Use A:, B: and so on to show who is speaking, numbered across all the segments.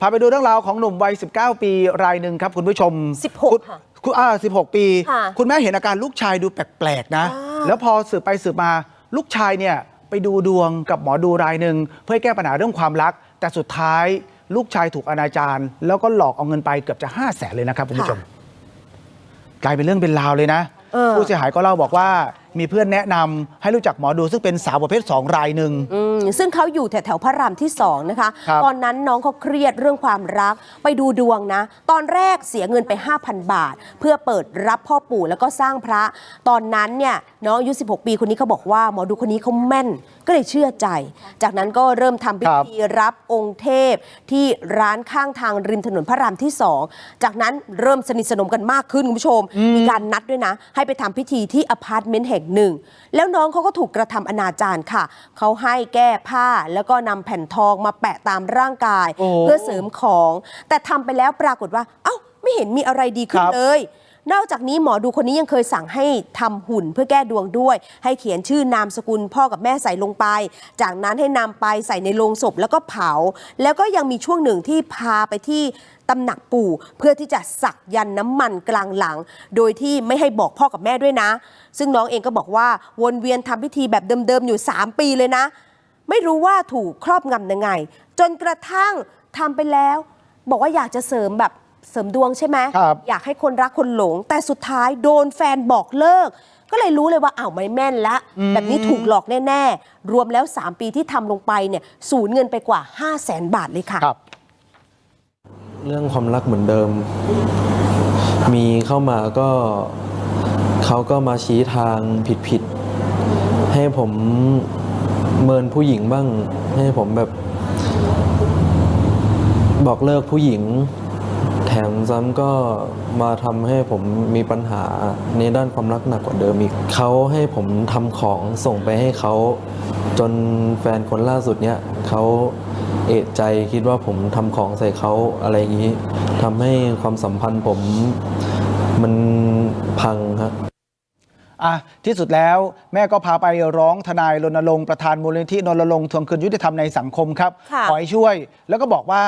A: พาไปดูเรื่องราวของหนุ่มวัย 19 ปีรายหนึ่งครับคุณผู้ชม
B: 16
A: คุณ
B: ค่ะ
A: คุณอ่า16 ปี
B: ค่ะ
A: คุณแม่เห็นอาการลูกชายดูแปลกๆนะ
B: อ่า
A: แล้วพอสืบไปสืบมาลูกชายเนี่ยไปดูดวงกับหมอดูรายหนึ่งเพื่อให้แก้ปัญหาเรื่องความรัก แต่สุดท้ายลูกชายถูกอนาจารแล้วก็หลอกเอาเงินไปเกือบจะ5 0 0แสนเลยนะครับคุณผู้ชม กลายเป็นเรื่องเป็นราวเลยนะ
B: เออ
A: ผู้เสียหายก็เล่าบอกว่า มีเพื่อนแนะนำให้รู้จักหมอดูซึ่งเป็นสาวประเภทสองรายหนึ่ง
B: อืมซึ่งเขาอยู่แถวแถวๆพระรามที่สองนะคะ
A: ครับ
B: ตอนนั้นน้องเขาเครียดเรื่องความรักไปดูดวงนะ ตอนแรกเสียเงินไป 5,000 บาท เพื่อเปิดรับพ่อปู่แล้วก็สร้างพระ ตอนนั้นเนี่ยน้องอายุ 16 ปีคนนี้เขาบอกว่าหมอดูคนนี้เขาแม่น ก็เลยเชื่อใจ จากนั้นก็เริ่มทำพิ
A: ครับ
B: ธีรับองค์เทพที่ร้านข้างทางริมถนนพระรามที่สองจากนั้นเริ่มสนิทสนมกันมากขึ้นคุณผู้ชม มีการนัดด้วยนะ ให้ไปทำพิธีที่อพาร์ตเมนต์แห่งหนึ่ง แล้วน้องเขาก็ถูกกระทำอนาจารค่ะ เขาให้แก้ผ้าแล้วก็นำแผ่นทองมาแปะตามร่างกาย
A: โอ้
B: เพื่อเสริมของ แต่ทำไปแล้วปรากฏว่า เอ้า ไม่เห็นมีอะไรดีขึ้น
A: ครับ
B: เลย นอกจากนี้หมอดูคนนี้ยังเคยสั่งให้ทำหุ่นเพื่อแก้ดวงด้วย ให้เขียนชื่อนามสกุลพ่อกับแม่ใส่ลงไป จากนั้นให้นำไปใส่ในโลงศพแล้วก็เผา แล้วก็ยังมีช่วงหนึ่งที่พาไปที่ตำหนักปู่เพื่อที่จะสักยันน้ำมันกลางหลัง โดยที่ไม่ให้บอกพ่อกับแม่ด้วยนะ ซึ่งน้องเองก็บอกว่าวนเวียนทำพิธีแบบเดิมๆอยู่ 3 ปีเลยนะ ไม่รู้ว่าถูกครอบงำยังไง จนกระทั่งทำไปแล้ว บอกว่าอยากจะเสริมแบบ เสริมดวงใช่ไหม
A: ครับ
B: อยากให้คนรักคนหลง แต่สุดท้ายโดนแฟนบอกเลิก ก็เลยรู้เลยว่าอ้าวไม่แม่นละ แบบนี้ถูกหลอกแน่ ๆ รวมแล้ว 3 ปีที่ทำลงไปเนี่ยสูญเงินไปกว่า 5 0 0แสนบาทเลยค่ะ
A: ครับ
C: เรื่องความรักเหมือนเดิม มีเข้ามาก็เขาก็มาชี้ทางผิดๆ ให้ผมเมินผู้หญิงบ้าง ให้ผมแบบ บอกเลิกผู้หญิง แถมซ้ำก็มาทำให้ผมมีปัญหาในด้านความรักหนักกว่าเดิมอีกเขาให้ผมทำของส่งไปให้เขา จนแฟนคนล่าสุดเนี้ยเขาเอะใจคิดว่าผมทำของใส่เขาอะไรอย่างนี้ทำให้ความสัมพันธ์ผมมันพังครับ
A: อะที่สุดแล้วแม่ก็พาไปร้องทนายรณรงค์ประธานมูลนิธินรรงค์ทวงคืนยุติธรรมในสังคมครับ
B: ค่ะ
A: ขอให้ช่วย แล้วก็บอกว่า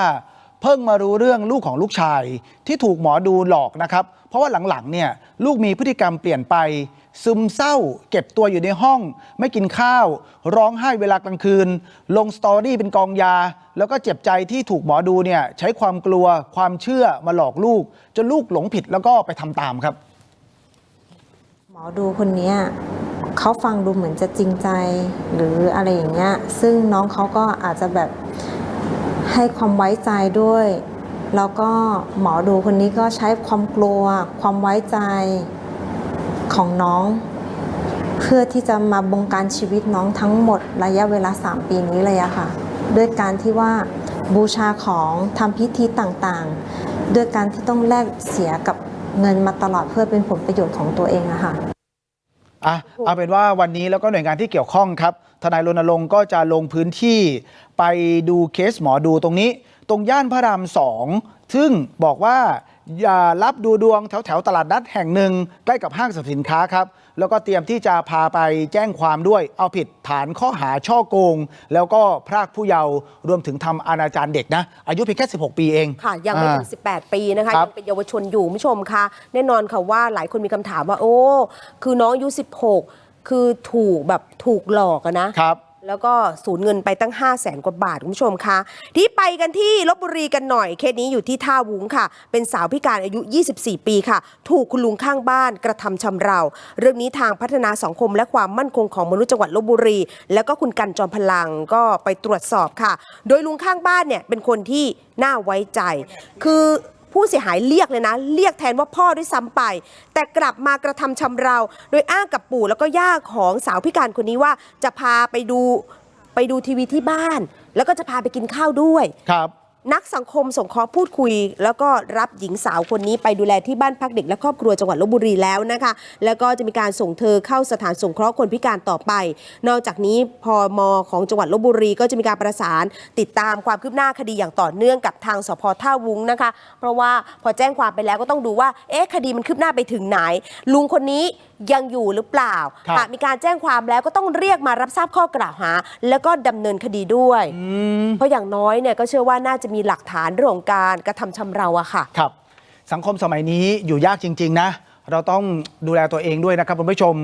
A: เพิ่งมารู้เรื่องลูกของลูกชายที่ถูกหมอดูหลอกนะครับ เพราะว่าหลังๆเนี่ยลูกมีพฤติกรรมเปลี่ยนไป ซึมเศร้า เก็บตัวอยู่ในห้อง ไม่กินข้าว ร้องไห้เวลากลางคืน ลงสตอรี่เป็นกองยา แล้วก็เจ็บใจที่ถูกหมอดูเนี่ยใช้ความกลัวความเชื่อมาหลอกลูก จนลูกหลงผิดแล้วก็ไปทำตามครับ
D: หมอดูคนนี้เขาฟังดูเหมือนจะจริงใจหรืออะไรอย่างเงี้ยซึ่งน้องเขาก็อาจจะแบบ ให้ความไว้ใจด้วย แล้วก็หมอดูคนนี้ก็ใช้ความกลัว ความไว้ใจของน้อง เพื่อที่จะมาบงการชีวิตน้องทั้งหมดระยะเวลา 3 ปีนี้เลยอะค่ะ ด้วยการที่ว่าบูชาของทำพิธีต่างๆ ด้วยการที่ต้องแลกเสียกับเงินมาตลอดเพื่อเป็นผลประโยชน์ของตัวเองอะค่ะ
A: อะเอาเป็นว่าวันนี้แล้วก็หน่วยงานที่เกี่ยวข้องครับ ทนายรณรงค์ก็จะลงพื้นที่ไปดูเคสหมอดูตรงนี้ ตรงย่านพระรามสองซึ่งบอกว่า อย่ารับดูดวงแถวแถวๆตลาดนัดแห่งหนึ่ง ใกล้กับห้างสรรพสินค้าครับ แล้วก็เตรียมที่จะพาไปแจ้งความด้วย เอาผิดฐานข้อหาช่อโกง แล้วก็พรากผู้เยาว์รวมถึงทำอนาจารเด็กนะ อายุเพียงแค่ 16 ปีเอง
B: ค่ะ ยังไม่ถึง
A: อ่า
B: 18 ปีนะคะ
A: ครับ
B: ยังเป็นเยาวชนอยู่คุณผู้ชมคะแน่นอนค่ะว่าหลายคนมีคำถามว่า โอ้ คือน้องอายุ 16 คือถูกแบบถูกหลอกอะนะ
A: ครับ
B: แล้วก็สูญเงินไปตั้ง 5 0 0แสนกว่าบาทคุณผู้ชมคะ ที่ไปกันที่ลบบุรีกันหน่อย เคสนี้อยู่ที่ท่าวุ้งค่ะ เป็นสาวพิการอายุ 24 ปีค่ะ ถูกคุณลุงข้างบ้านกระทำชำเราเรื่องนี้ทางพัฒนาสังคมและความมั่นคงของมนุษย์จังหวัดลบบุรี แล้วก็คุณกันจอมพลังก็ไปตรวจสอบค่ะ โดยลุงข้างบ้านเนี่ยเป็นคนที่น่าไว้ใจ คือ ผู้เสียหายเรียกเลยนะ เรียกแทนว่าพ่อด้วยซ้ำไป แต่กลับมากระทำชำเรา โดยอ้างกับปู่แล้วก็ย่าของสาวพิการคนนี้ว่าจะพาไปดูไปดูทีวีที่บ้าน แล้วก็จะพาไปกินข้าวด้วย
A: ครับ
B: นักสังคมสงเคราะห์พูดคุย แล้วก็รับหญิงสาวคนนี้ไปดูแลที่บ้านพักเด็กและครอบครัวจังหวัดลบบุรีแล้วนะคะ แล้วก็จะมีการส่งเธอเข้าสถานสงเคราะห์คนพิการต่อไป นอกจากนี้พอมของจังหวัดลบบุรีก็จะมีการประสาน ติดตามความคืบหน้าคดีอย่างต่อเนื่องกับทางสพท่าวุ้งนะคะ เพราะว่าพอแจ้งความไปแล้วก็ต้องดูว่าเอ๊ะคดีมันคืบหน้าไปถึงไหน ลุงคนนี้ยังอยู่หรือเปล่า
A: ครับ
B: หากมีการแจ้งความแล้วก็ต้องเรียกมารับทราบข้อกล่าวหา แล้วก็ดำเนินคดีด้วย เพราะอย่างน้อยเนี่ยก็เชื่อว่าน่าจะมีหลักฐานเรื่องของการกระทำชำเราอะค่ะ
A: ครับ สังคมสมัยนี้อยู่ยากจริง ๆ นะ เราต้องดูแลตัวเองด้วยนะครับคุณผู้ชม